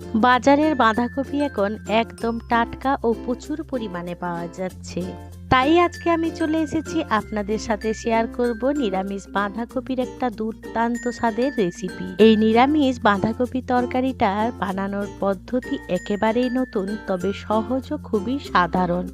বাজারের বাঁধাকপি এখন একদম টাটকা ও প্রচুর পরিমাণে পাওয়া যাচ্ছে। তাই আজকে আমি চলে এসেছি আপনাদের সাথে শেয়ার করব নিরামিষ বাঁধাকপির একটা দুর্দান্ত স্বাদের রেসিপি। এই নিরামিষ বাঁধাকপি তরকারিটার বানানোর পদ্ধতি একেবারেই নতুন, তবে সহজ ও খুবই সাধারণ।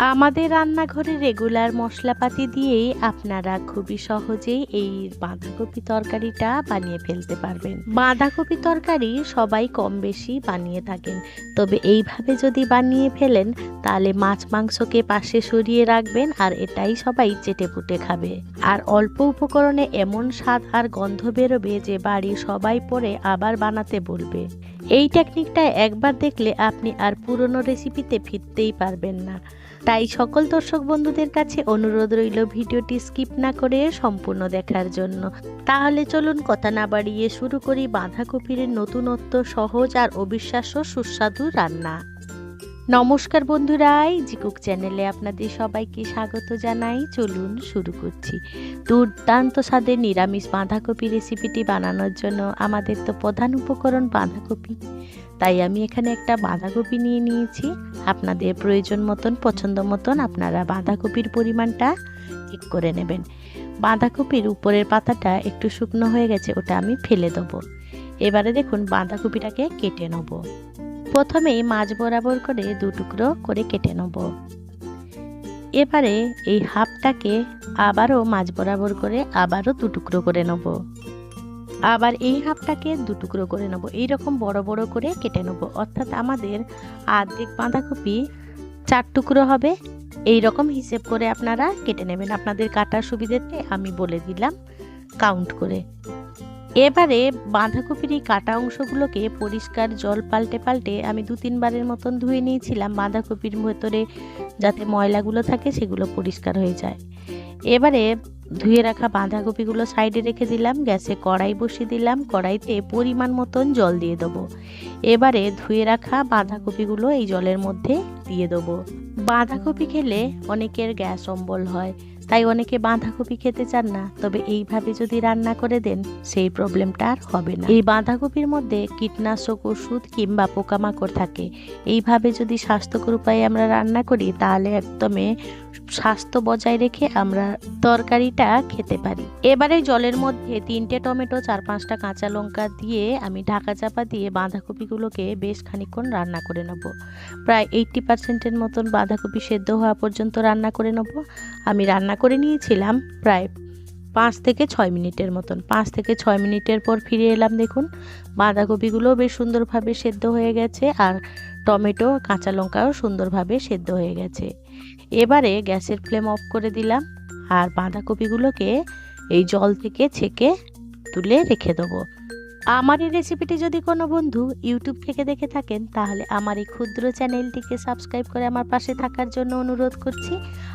আমাদের রান্নাঘরে রেগুলার মশলাপাতি দিয়েই আপনারা খুবই সহজেই এই বাঁধাকপি তরকারিটা বানিয়ে ফেলতে পারবেন। বাঁধাকপি তরকারি সবাই কম বেশি বানিয়ে থাকেন। তবে এইভাবে যদি বানিয়ে ফেলেন, তাহলে মাছ মাংসকে পাশে সরিয়ে রাখবেন আর এটাই সবাই চেটে পুটে খাবে। আর অল্প উপকরণে এমন স্বাদ আর গন্ধ বেরোবে যে বাড়ির সবাই পরে আবার বানাতে বলবে। এই টেকনিকটা একবার দেখলে আপনি আর পুরনো রেসিপিতে ফিরতেই পারবেন না। তাই সকল দর্শক বন্ধুদের কাছে অনুরোধ রইল ভিডিওটি স্কিপ না করে সম্পূর্ণ দেখার জন্য। তাহলে চলুন কথা না বাড়িয়ে শুরু করি বাঁধাকপির নতুনত্ব, সহজ আর অবিশ্বাস্য সুস্বাদু রান্না। নমস্কার বন্ধুরা জিকুক চ্যানেলে আপনাদের সবাইকে স্বাগত জানাই। চলুন শুরু করছি। দুর্দান্ত স্বাদের নিরামিষ বাঁধাকপি রেসিপিটি বানানোর জন্য আমাদের তো প্রধান উপকরণ বাঁধাকপি। তাই আমি এখানে একটা বাঁধাকপি নিয়ে নিয়েছি। আপনাদের প্রয়োজন মতন, পছন্দ মতন আপনারা বাঁধাকপির পরিমাণটা ঠিক করে নেবেন। বাঁধাকপির উপরের পাতাটা একটু শুকনো হয়ে গেছে, ওটা আমি ফেলে দেবো। এবারে দেখুন, বাঁধাকপিটাকে কেটে নেব। প্রথমেই মাছ বরাবর করে দু টুকরো করে কেটে নেব। এবারে এই হাফটাকে আবারও মাছ বরাবর করে আবারও দু টুকরো করে নেব। আবার এই হাফটাকে দু টুকরো করে নেব। এইরকম বড় বড় করে কেটে নেব। অর্থাৎ আমাদের আর্ধেক বাঁধাকপি চার টুকরো হবে। এই রকম হিসেব করে আপনারা কেটে নেবেন। আপনাদের কাটার সুবিধাতে আমি বলে দিলাম কাউন্ট করে। এবারে বাঁধাকপির এই কাটা অংশগুলোকে পরিষ্কার জল পাল্টে পাল্টে আমি দু তিনবারের মতন ধুয়ে নিয়েছিলাম বাঁধাকপির ভেতরে যাতে ময়লাগুলো থাকে সেগুলো পরিষ্কার হয়ে যায়। এবারে ধুয়ে রাখা বাঁধাকপিগুলো সাইডে রেখে দিলাম, গ্যাসে কড়াই বসিয়ে দিলাম, কড়াইতে পরিমাণ মতন জল দিয়ে দেবো। এবারে ধুয়ে রাখা বাঁধাকপিগুলো এই জলের মধ্যে দিয়ে দেবো। বাঁধাকপি খেলে অনেকের গ্যাস অম্বল হয় তাই অনেকে বাঁধাকপি খেতে চান না, তবে এইভাবে যদি রান্না করে দেন, সেই প্রবলেমটা আর হবে না। এই বাঁধাকপির মধ্যে কীটনাশক ওষুধ কিংবা পোকামাকড় থাকে। এইভাবে যদি স্বাস্থ্যকর উপায়ে আমরা রান্না করি, তাহলে একদমে স্বাস্থ্য বজায় রেখে আমরা তরকারিটা খেতে পারি। এবারে জলের মধ্যে তিনটে টমেটো, চার পাঁচটা কাঁচা লঙ্কা দিয়ে আমি ঢাকা চাপা দিয়ে বাঁধাকপিগুলোকে বেশ খানিক্ষণ রান্না করে নেব। প্রায় এইটটি পার্সেন্টের মতন বাঁধাকপি সেদ্ধ হওয়া পর্যন্ত রান্না করে নেব। আমি রান্না করে নিয়েছিলাম প্রায় পাঁচ থেকে ছয় মিনিটের মতন। পাঁচ থেকে ছয় মিনিটের পর ফিরে এলাম দেখুন। বাঁধাকপিগুলো বেশ সুন্দরভাবে সেদ্ধ হয়ে গেছে আর টমেটো, কাঁচা লঙ্কাও সুন্দরভাবে সেদ্ধ হয়ে গেছে। এবারে গ্যাসের ফ্লেম অফ করে দিলাম আর বাঁধাকপিগুলোকে এই জল থেকে ছেঁকে তুলে রেখে দেবো। আমার এই রেসিপিটি যদি কোনো বন্ধু ইউটিউব থেকে দেখে থাকেন, তাহলে আমার এই ক্ষুদ্র চ্যানেলটিকে সাবস্ক্রাইব করে আমার পাশে থাকার জন্য অনুরোধ করছি।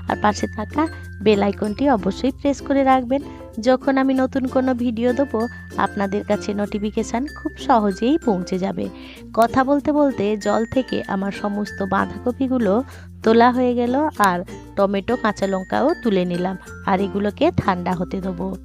আর পাশে থাকা বেল আইকনটি অবশ্যই প্রেস করে রাখবেন। যখন আমি নতুন কোনো ভিডিও দেবো, আপনাদের কাছে নোটিফিকেশান খুব সহজেই পৌঁছে যাবে। কথা বলতে বলতে জল থেকে আমার সমস্ত বাঁধাকপিগুলো তোলা হয়ে গেল আর টমেটো, কাঁচা লঙ্কাও তুলে নিলাম। আর এগুলোকে ঠান্ডা হতে দেবো।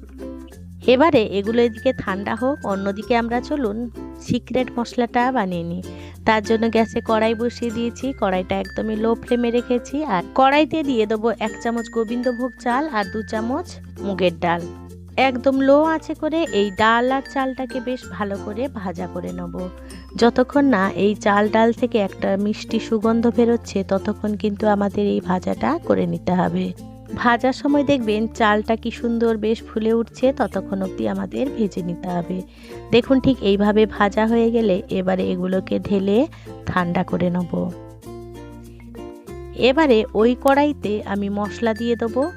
এবারে এগুলো এদিকে ঠান্ডা হোক, অন্যদিকে আমরা চলুন সিক্রেট মশলাটা বানিয়ে নিই। তার জন্য গ্যাসে কড়াই বসিয়ে দিয়েছি, কড়াইটা একদমই লো ফ্লেমে রেখেছি আর কড়াইতে দিয়ে দেবো এক চামচ গোবিন্দভোগ চাল আর দু চামচ মুগের ডাল। একদম লো আছে করে এই ডাল আর চালটাকে বেশ ভালো করে ভাজা করে নেব। যতক্ষণ না এই চাল ডাল থেকে একটা মিষ্টি সুগন্ধ বেরোচ্ছে, ততক্ষণ কিন্তু আমাদের এই ভাজাটা করে নিতে হবে। ভাজার সময় দেখবেন চালটা কি সুন্দর বেশ ফুলে উঠছে, ততক্ষণ অবধি আমাদের ভেজে নিতে হবে। দেখুন ঠিক এইভাবে ভাজা হয়ে গেলে এবারে এগুলোকে ঢেলে ঠান্ডা করে নেব। এবারে ওই কড়াইতে আমি মশলা দিয়ে দেবো।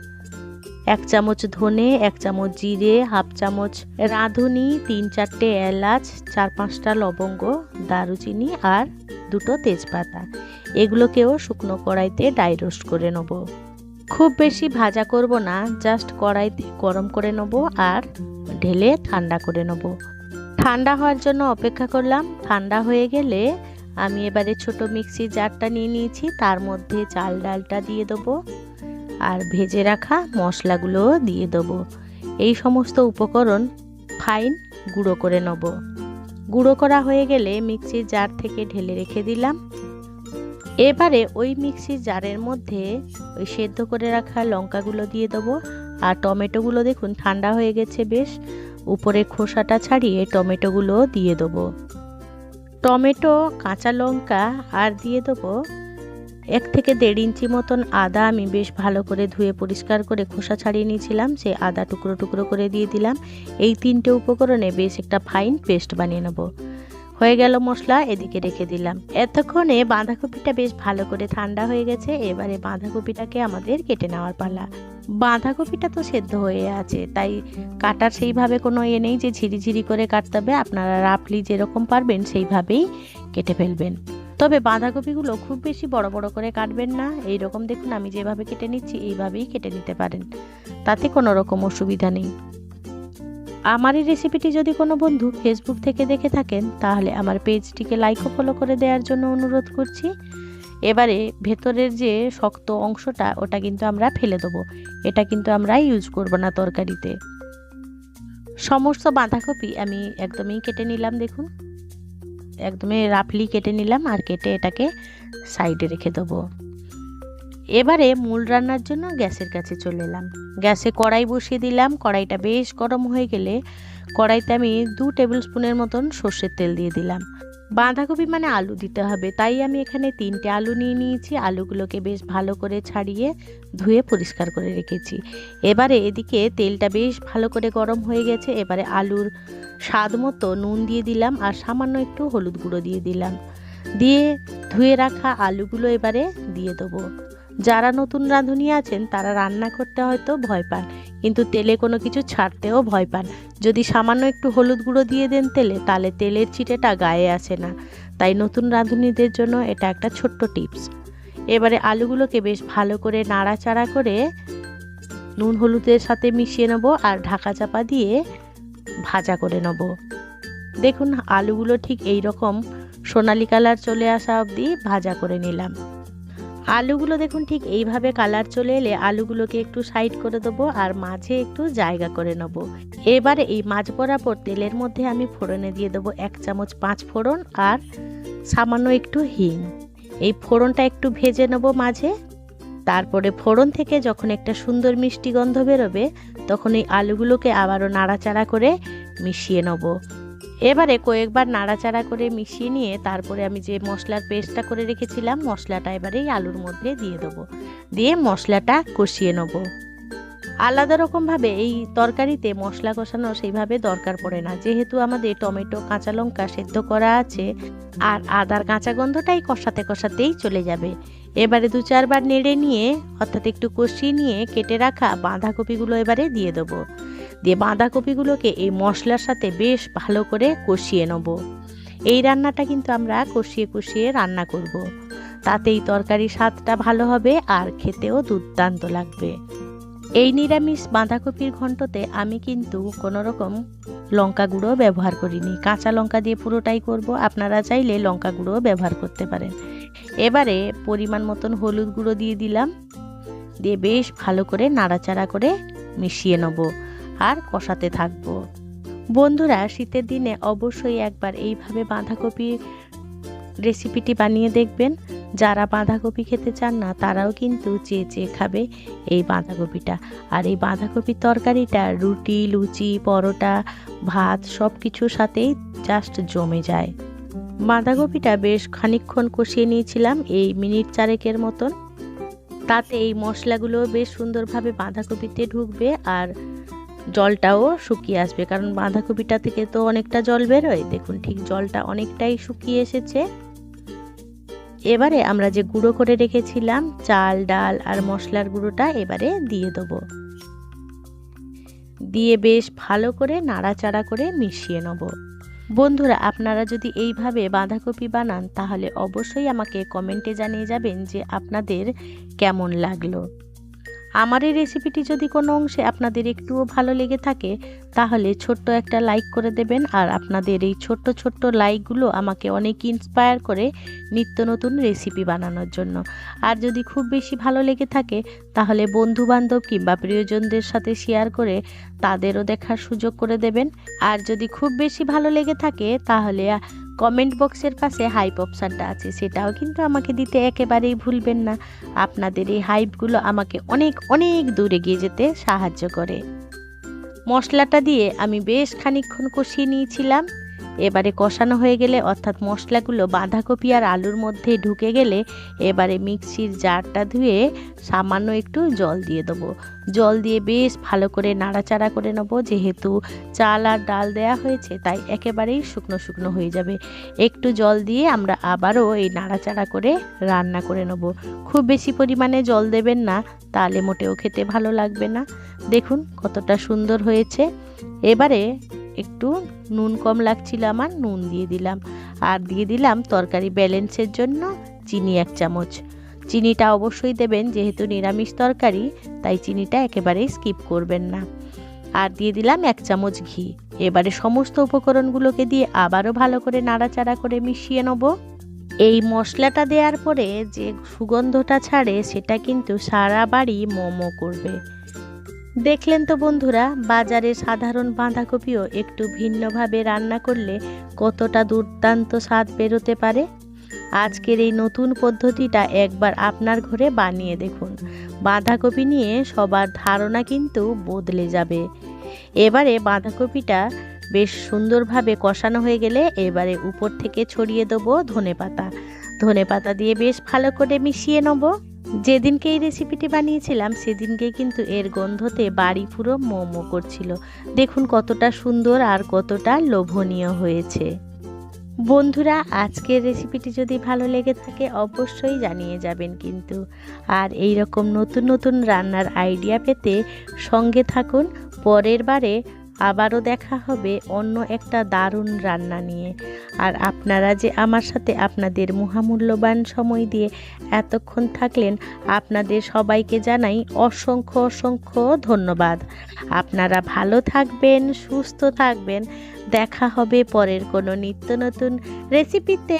এক চামচ ধনে, এক চামচ জিরে, হাফ চামচ রাঁধুনি, তিন চারটে এলাচ, চার পাঁচটা লবঙ্গ, দারুচিনি আর দুটো তেজপাতা। এগুলোকেও শুকনো কড়াইতে ডাই রোস্ট করে নেব। খুব বেশি ভাজা করব না জাস্ট কড়াইতে গরম করে নেব আর ঢেলে ঠান্ডা করে নেব। ঠান্ডা হওয়ার জন্য অপেক্ষা করলাম। ঠান্ডা হয়ে গেলে আমি এবারে ছোট মিক্সি জারটা নিয়ে নিয়েছি, তার মধ্যে চাল ডালটা দিয়ে দেবো আর ভেজে রাখা মশলাগুলো দিয়ে দেবো। এই সমস্ত উপকরণ ফাইন গুঁড়ো করে নেব। গুঁড়ো করা হয়ে গেলে মিক্সির জার থেকে ঢেলে রেখে দিলাম। এবারে ওই মিক্সির জারের মধ্যে ওই সেদ্ধ করে রাখা লঙ্কাগুলো দিয়ে দেবো। আর টমেটোগুলো দেখুন, ঠান্ডা হয়ে গেছে বেশ। উপরে খোসাটা ছাড়িয়ে টমেটোগুলো দিয়ে দেবো। টমেটো, কাঁচা লঙ্কা আর দিয়ে দেবো এক থেকে দেড় ইঞ্চি মতন আদা। আমি বেশ ভালো করে ধুয়ে পরিষ্কার করে খোসা ছাড়িয়ে নিয়েছিলাম। সে আদা টুকরো টুকরো করে দিয়ে দিলাম। এই তিনটে উপকরণে বেশ একটা ফাইন পেস্ট বানিয়ে নেব। হয়ে গেল মশলা, এদিকে রেখে দিলাম। এতক্ষণে বাঁধাকপিটা বেশ ভালো করে ঠান্ডা হয়ে গেছে, এবারে বাঁধাকপিটাকে আমাদের কেটে নেওয়ার পালা। বাঁধাকপিটা তো সেদ্ধ হয়ে আছে, তাই কাটার সেইভাবে কোনো ইয়ে নেই যে ঝিরিঝিরি করে কাটতে হবে। আপনারা রাফলি যেরকম পারবেন সেইভাবেই কেটে ফেলবেন। তবে বাঁধাকপিগুলো খুব বেশি বড় বড় করে কাটবেন না। এই রকম দেখুন, আমি যেভাবে কেটে নিচ্ছি, এইভাবেই কেটে নিতে পারেন। তাতে কোনো রকম অসুবিধা নেই। আমার এই রেসিপিটি যদি কোনো বন্ধু ফেসবুক থেকে দেখে থাকেন, তাহলে আমার পেজটিকে লাইক ও ফলো করে দেওয়ার জন্য অনুরোধ করছি। এবারে ভেতরের যে শক্ত অংশটা, ওটা কিন্তু আমরা ফেলে দেবো। এটা কিন্তু আমরা ইউজ করব না তরকারিতে। সমস্ত বাঁধাকপি আমি একদমই কেটে নিলাম, দেখুন। একদমই রাফলি কেটে নিলাম আর কেটে এটাকে সাইডে রেখে দেবো। এবারে মূল রান্নার জন্য গ্যাসের কাছে চলে এলাম। গ্যাসে কড়াই বসিয়ে দিলাম। কড়াইটা বেশ গরম হয়ে গেলে কড়াইতে আমি দু টেবিল স্পুনের মতন সর্ষের তেল দিয়ে দিলাম। বাঁধাকপি মানে আলু দিতে হবে, তাই আমি এখানে তিনটে আলু নিয়ে নিয়েছি। আলুগুলোকে বেশ ভালো করে ছাড়িয়ে ধুয়ে পরিষ্কার করে রেখেছি। এবারে এদিকে তেলটা বেশ ভালো করে গরম হয়ে গেছে। এবারে আলুর স্বাদ মতো নুন দিয়ে দিলাম আর সামান্য একটু হলুদ গুঁড়ো দিয়ে দিলাম। দিয়ে ধুয়ে রাখা আলুগুলো এবারে দিয়ে দেবো। যারা নতুন রাঁধুনি আছেন, তারা রান্না করতে হয়তো ভয় পান, কিন্তু তেলে কোনো কিছু ছাড়তেও ভয় পান। যদি সামান্য একটু হলুদ গুঁড়ো দিয়ে দেন তেলে, তাহলে তেলের ছিটেটা গায়ে আসে না। তাই নতুন রাঁধুনিদের জন্য এটা একটা ছোট্ট টিপস। এবারে আলুগুলোকে বেশ ভালো করে নাড়াচাড়া করে নুন হলুদের সাথে মিশিয়ে নেব আর ঢাকা চাপা দিয়ে ভাজা করে নেব। দেখুন, আলুগুলো ঠিক এই রকম সোনালি কালার চলে আসা অবধি ভাজা করে নিলাম। আলুগুলো দেখুন ঠিক এইভাবে কালার চলে এলে আলুগুলোকে একটু সাইড করে দেবো আর মাঝে একটু জায়গা করে নেব। এবারে এই মাছ বরাবর তেলের মধ্যে আমি ফোড়নে দিয়ে দেবো এক চামচ পাঁচ ফোড়ন আর সামান্য একটু হিং। এই ফোড়নটা একটু ভেজে নেব মাঝে। তারপরে ফোড়ন থেকে যখন একটা সুন্দর মিষ্টি গন্ধ বেরোবে, তখন এই আলুগুলোকে আবারও নাড়াচাড়া করে মিশিয়ে নেব। এবারে কয়েকবার নাড়াচাড়া করে মিশিয়ে নিয়ে তারপরে আমি যে মশলার পেস্টটা করে রেখেছিলাম, মশলাটা এবারে এই আলুর মধ্যে দিয়ে দেবো। দিয়ে মশলাটা কষিয়ে নেব। আলাদা রকমভাবে এই তরকারিতে মশলা কষানো সেইভাবে দরকার পড়ে না। যেহেতু আমাদের টমেটো, কাঁচা লঙ্কা সেদ্ধ করা আছে, আর আদার কাঁচা গন্ধটাই কষাতে কষাতেই চলে যাবে। এবারে দু চারবার নেড়ে নিয়ে, অর্থাৎ একটু কষিয়ে নিয়ে কেটে রাখা বাঁধাকপিগুলো এবারে দিয়ে দেবো। দিয়ে বাঁধাকপিগুলোকে এই মশলার সাথে বেশ ভালো করে কষিয়ে নেব। এই রান্নাটা কিন্তু আমরা কষিয়ে কষিয়ে রান্না করব। তাতেই তরকারি স্বাদটা ভালো হবে আর খেতেও দুর্দান্ত লাগবে। এই নিরামিষ বাঁধাকপির ঘন্টতে আমি কিন্তু কোনো রকম লঙ্কা গুঁড়ো ব্যবহার করিনি। কাঁচা লঙ্কা দিয়ে পুরোটাই করব। আপনারা চাইলে লঙ্কা গুঁড়ো ব্যবহার করতে পারেন। এবারে পরিমাণ মতন হলুদ গুঁড়ো দিয়ে দিলাম। দিয়ে বেশ ভালো করে নাড়াচাড়া করে মিশিয়ে নেব। আর কষাতে থাকব। বন্ধুরা, শীতের দিনে অবশ্যই একবার এইভাবে বাঁধাকপি রেসিপিটি বানিয়ে দেখবেন। যারা বাঁধাকপি খেতে চান না, তারাও কিন্তু চেয়ে চেয়ে খাবে এই বাঁধাকপিটা। আর এই বাঁধাকপির তরকারিটা রুটি, লুচি, পরোটা, ভাত সব কিছুর সাথেই জাস্ট জমে যায়। বাঁধাকপিটা বেশ খানিকক্ষণ কষিয়ে নিয়েছিলাম এই মিনিট চারেকের মতন। তাতে এই মশলাগুলো বেশ সুন্দরভাবে বাঁধাকপিতে ঢুকবে আর জলটাও শুকিয়ে আসবে, কারণ বাঁধাকপিটা থেকে তো অনেকটা জল বেরোয়। দেখুন, ঠিক জলটা অনেকটাই শুকিয়ে এসেছে। এবারে আমরা যে গুঁড়ো করে রেখেছিলাম, চাল, ডাল আর মশলার গুঁড়োটা এবারে দিয়ে দেবো। দিয়ে বেশ ভালো করে নাড়াচাড়া করে মিশিয়ে নেব। বন্ধুরা, আপনারা যদি এইভাবে বাঁধাকপি বানান, তাহলে অবশ্যই আমাকে কমেন্টে জানিয়ে যাবেন যে আপনাদের কেমন লাগল। আমার এই রেসিপিটি যদি কোনো অংশে আপনাদের একটুও ভালো লেগে থাকে, তাহলে ছোট্ট একটা লাইক করে দেবেন। আর আপনাদের এই ছোট্ট ছোট্ট লাইকগুলো আমাকে অনেক ইন্সপায়ার করে নিত্য নতুন রেসিপি বানানোর জন্য। আর যদি খুব বেশি ভালো লেগে থাকে, তাহলে বন্ধু বান্ধব কিংবা প্রিয়জনদের সাথে শেয়ার করে তাদেরও দেখার সুযোগ করে দেবেন। আর যদি খুব বেশি ভালো লেগে থাকে, তাহলে কমেন্ট বক্সের পাশে হাইপ অপশানটা আছে, সেটাও কিন্তু আমাকে দিতে একেবারেই ভুলবেন না। আপনাদের এই হাইপগুলো আমাকে অনেক অনেক দূরে গিয়ে যেতে সাহায্য করে। মশলাটা দিয়ে আমি বেশ খানিক্ষণ কষিয়ে নিয়েছিলাম। এবারে কষানো হয়ে গেলে অর্থাৎ মশলাগুলো বাঁধাকপি আর আলুর মধ্যে ঢুকে গেলে এবারে মিক্সির জারটা ধুয়ে সামান্য একটু জল দিয়ে দেবো। জল দিয়ে বেশ ভালো করে নাড়াচাড়া করে নেব, যেহেতু চাল আর ডাল দেয়া হয়েছে, তাই একেবারেই শুকনো শুকনো হয়ে যাবে। একটু জল দিয়ে আমরা আবারও এই নাড়াচাড়া করে রান্না করে নেব। খুব বেশি পরিমাণে জল দেবেন না, তাহলে মোটেও খেতে ভালো লাগবে না। দেখুন কতটা সুন্দর হয়েছে। এবারে একটু নুন কম লাগছিল আমার, নুন দিয়ে দিলাম। আর দিয়ে দিলাম তরকারি ব্যালেন্সের জন্য চিনি এক চামচ। চিনিটা অবশ্যই দেবেন, যেহেতু নিরামিষ তরকারি, তাই চিনিটা একেবারেই স্কিপ করবেন না। আর দিয়ে দিলাম এক চামচ ঘি। এবারে সমস্ত উপকরণগুলোকে দিয়ে আবারও ভালো করে নাড়াচাড়া করে মিশিয়ে নেব। এই মশলাটা দেওয়ার পরে যে সুগন্ধটা ছাড়ে, সেটা কিন্তু সারা বাড়ি মোমো করবে। দেখলেন তো বন্ধুরা, বাজারে সাধারণ বাঁধাকপিও একটু ভিন্নভাবে রান্না করলে কতটা দুর্দান্ত স্বাদ বেরোতে পারে? আজকের এই নতুন পদ্ধতিটা একবার আপনার ঘরে বানিয়ে দেখুন। বাঁধাকপি নিয়ে সবার ধারণা কিন্তু বদলে যাবে। এবারে বাঁধাকপিটা বেশ সুন্দরভাবে কষানো হয়ে গেলে এবারে উপর থেকে ছড়িয়ে দেবো ধনে পাতা ধনে পাতা দিয়ে বেশ ভালো করে মিশিয়ে নেব। যেদিনকে এই রেসিপিটি বানিয়েছিলাম, সেদিনকে কিন্তু এর গন্ধতে বাড়ি পুরো মোমো করছিল। দেখুন কতটা সুন্দর আর কতটা লোভনীয় হয়েছে। বন্ধুরা, আজকের রেসিপিটি যদি ভালো লেগে থাকে, অবশ্যই জানিয়ে যাবেন কিন্তু। আর এই রকম নতুন নতুন রান্নার আইডিয়া পেতে সঙ্গে থাকুন। পরের বারে আবারও দেখা হবে অন্য একটা দারুণ রান্না নিয়ে। আর আপনারা যে আমার সাথে আপনাদের মহামূল্যবান সময় দিয়ে এতক্ষণ থাকলেন, আপনাদের সবাইকে জানাই অসংখ্য অসংখ্য ধন্যবাদ। আপনারা ভালো থাকবেন, সুস্থ থাকবেন। দেখা হবে পরের কোনো নিত্য নতুন রেসিপিতে